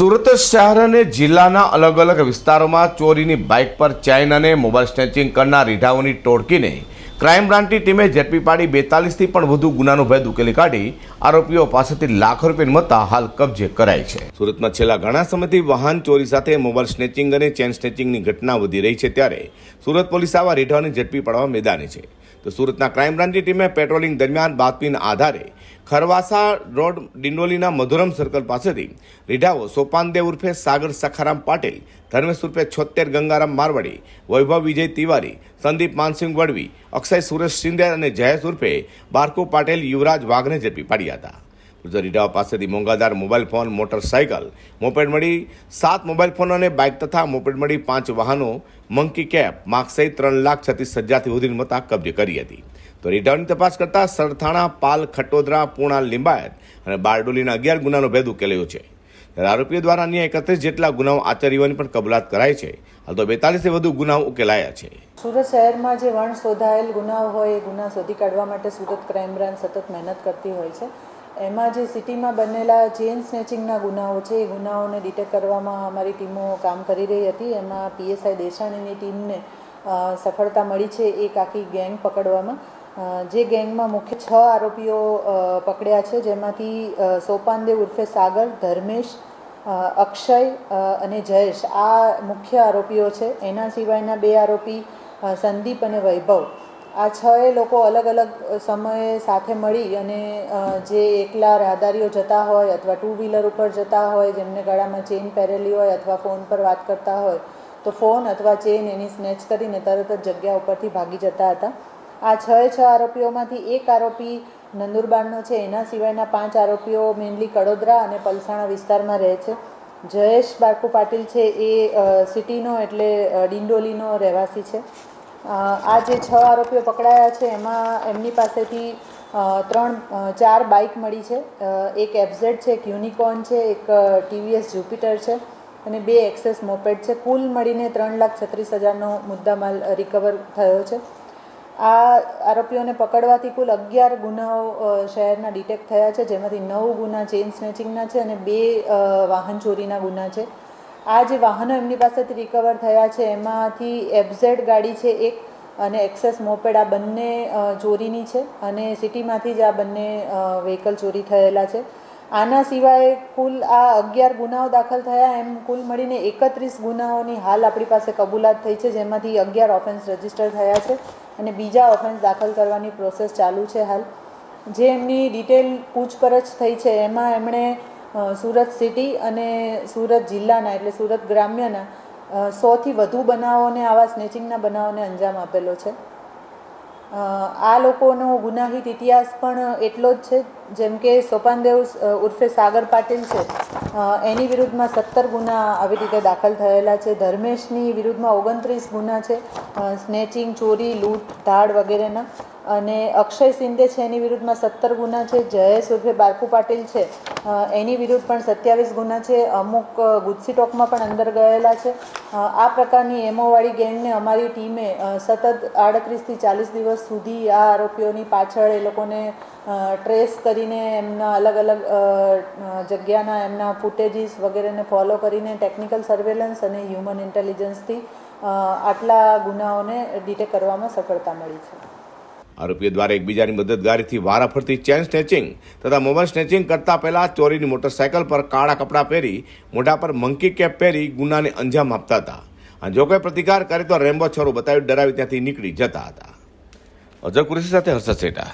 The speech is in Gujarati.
સુરત શહેર અને જિલ્લાના અલગ અલગ વિસ્તારોમાં ચોરીની બાઇક પર ચેઇન અને મોબાઈલ સ્નેચિંગ કરનાર રીઢાઓની ટોળકીને ક્રાઇમ બ્રાન્ચની ટીમે ઝડપી પાડી બેતાલીસથી પણ વધુ ગુનાનો ભેદ ઉકેલી કાઢી. આરોપીઓ પાસેથી લાખો રૂપિયાની મત્તા હાલ કબજે કરાઈ છે. સુરતમાં છેલ્લા ઘણા સમયથી વાહન ચોરી સાથે મોબાઈલ સ્નેચિંગ અને ચેન સ્નેચિંગની ઘટના વધી રહી છે ત્યારે સુરત પોલીસ આવા રીઢાઓને ઝડપી પાડવા મેદાને છે. તો સુરતના ક્રાઇમ બ્રાન્ચની ટીમે પેટ્રોલિંગ દરમિયાન બાતમીના આધારે ખરવાસા રોડ ડિંડોલીના મધુરમ સર્કલ પાસેથી રીઢાઓ સોપાનદેવ ઉર્ફે સાગર સખારામ પાટીલ, ધર્મેશ ઉર્ફે છોતેર ગંગારામ મારવાડી, વૈભવ વિજય તિવારી, સંદીપ માનસિંહ વડવી, અક્ષય સુરેશ શિંદે અને જયેશ ઉર્ફે બારકુ પાટેલ, યુવરાજ વાઘને ઝડપી પાડ્યા હતા. રીઢાવા પાસેથી મોંઘાદાર મોબાઈલ ફોન, મોટરસાયકલ મોપેડ મળી સાત મોબાઈલ ફોન અને બાઇક તથા મોપેડ મળી પાંચ વાહનો મંકી કેપ માર્ક સહિત ત્રણ લાખ છત્રીસ હજારથી વધુની મતા કબજે કરી હતી. તો રિટર્નની તપાસ કરતા સરથાણા, પાલ, ખટોદરા, પૂણા, લિંબાયત અને બારડોલીના અગિયાર ગુનાનો ભેદ ઉકેલાયો છે. ત્યારે આરોપીઓ દ્વારા અન્ય એકત્રીસ જેટલા ગુનાઓ આચર્યવાની પણ કબૂલાત કરાઈ છે. હાલ તો બેતાલીસથી વધુ ગુનાઓ ઉકેલાયા છે. સુરત શહેરમાં જે વણ શોધાયેલ ગુનાઓ હોય એ ગુના શોધી કાઢવા માટે સુરત ક્રાઇમ બ્રાન્ચ સતત મહેનત કરતી હોય છે. એમાં જે સિટીમાં બનેલા ચેઇન સ્નેચિંગના ગુનાઓ છે, એ ગુનાઓને ડિટેક્ટ કરવામાં અમારી ટીમો કામ કરી રહી હતી. એમાં પીએસઆઈ દેસાણીની ટીમને સફળતા મળી છે એક આખી ગેંગ પકડવામાં. જે ગેંગમાં મુખ્ય છ આરોપીઓ પકડ્યા છે, જેમાંથી સોપાનદેવ ઉર્ફે સાગર, ધર્મેશ અક્ષય અને જયેશ. આ મુખ્ય આરોપીઓ છે. એના સિવાયના બે આરોપી સંદીપ અને વૈભવ. આ છ લોકો અલગ અલગ સમયે સાથે મળી અને જે એકલા રાહદારીઓ જતા હોય અથવા ટુ વ્હીલર ઉપર જતા હોય, જેમને ગળામાં ચેઇન પહેરેલી હોય અથવા ફોન પર વાત કરતા હોય, તો ફોન અથવા ચેઇન એની સ્નેચ કરીને તરત જ જગ્યા ઉપરથી ભાગી જતા હતા. આ છ છ આરોપીઓમાંથી એક આરોપી નંદુરબારનો છે. એના સિવાયના પાંચ આરોપીઓ મેનલી કડોદરા અને પલસાણા વિસ્તારમાં રહે છે. જયેશ બારકુ પાટીલ છે એ સિટીનો એટલે ડિંડોલીનો રહેવાસી છે. આ જે છ આરોપીઓ પકડાયા છે, એમાં એમની પાસેથી ત્રણ ચાર બાઇક મળી છે. એક એફઝેડ છે, એક યુનિકોર્ન છે, એક ટીવીએસ જ્યુપિટર છે અને બે એક્સેસ મોપેડ છે. કુલ મળીને ત્રણ લાખ છત્રીસ હજારનો મુદ્દામાલ રિકવર થયો છે. આ આરોપીઓને પકડવાથી કુલ અગિયાર ગુનાઓ શહેરના ડિટેક્ટ થયા છે, જેમાંથી નવ ગુના ચેઇન સ્નેચિંગના છે અને બે વાહન ચોરીના ગુના છે. આ જે વાહનો એમની પાસેથી રિકવર થયા છે, એમાંથી એફઝેડ ગાડી છે એક અને એક્સેસ મોપેડ આ બંને ચોરીની છે અને સિટીમાંથી જ આ બંને વ્હીકલ ચોરી થયેલા છે. આના સિવાય કુલ આ અગિયાર ગુનાઓ દાખલ થયા, એમ કુલ મળીને એકત્રીસ ગુનાઓની હાલ આપણી પાસે કબૂલાત થઈ છે, જેમાંથી અગિયાર ઓફેન્સ રજિસ્ટર થયા છે અને બીજા ઓફેન્સ દાખલ કરવાની પ્રોસેસ ચાલુ છે હાલ. જે એમની ડિટેલ પૂછપરછ થઈ છે, એમાં એમણે સુરત સિટી અને સુરત જિલ્લાના એટલે સુરત ગ્રામ્યના સોથી વધુ બનાવોને, આવા સ્નેચિંગના બનાવોને અંજામ આપેલો છે. આ લોકોનો ગુનાહિત ઇતિહાસ પણ એટલો જ છે, જેમ કે સોપાનદેવ ઉર્ફે સાગર પાટીલ છે. એની વિરુદ્ધમાં સત્તર ગુના આવી રીતે દાખલ થયેલા છે. ધર્મેશની વિરુદ્ધમાં ઓગણત્રીસ ગુના છે. સ્નેચિંગ, ચોરી, લૂંટ, ધાડ વગેરેના. અને અક્ષય શિંદે છે એની વિરુદ્ધમાં સત્તર ગુના છે જયેશ ઉર્ફે બારકુ પાટીલ છે એની વિરુદ્ધ પણ સત્યાવીસ ગુના છે, અમુક ગુજસી ટોકમાં પણ અંદર ગયેલા છે. આ પ્રકારની એમોવાળી ગેંગને અમારી ટીમે સતત આડત્રીસથી ચાલીસ દિવસ સુધી આ આરોપીઓની પાછળ એ લોકોને ટ્રેસ કરીને એમના અલગ અલગ જગ્યાના એમના ફૂટેજીસ વગેરેને ફોલો કરીને ટેકનિકલ સર્વેલન્સ અને હ્યુમન ઇન્ટેલિજન્સથી આટલા ગુનાઓને ડિટેક્ટ કરવામાં સફળતા મળી છે. આરોપીઓ દ્વારા એકબીજાની મદદગારીથી વારાફરતી ચેન સ્નેચિંગ તથા મોબાઈલ સ્નેચિંગ કરતા પહેલા ચોરીની મોટરસાયકલ પર કાળા કપડાં પહેરી, મોઢા પર મંકી કેપ પહેરી ગુનાને અંજામ આપતા હતા. અને જો કોઈ પ્રતિકાર કરે તો રેમ્બો છોરો બતાવી ડરાવી ત્યાંથી નીકળી જતા હતા. અજર કુરેશી સાથે હર્ષદ સેટા.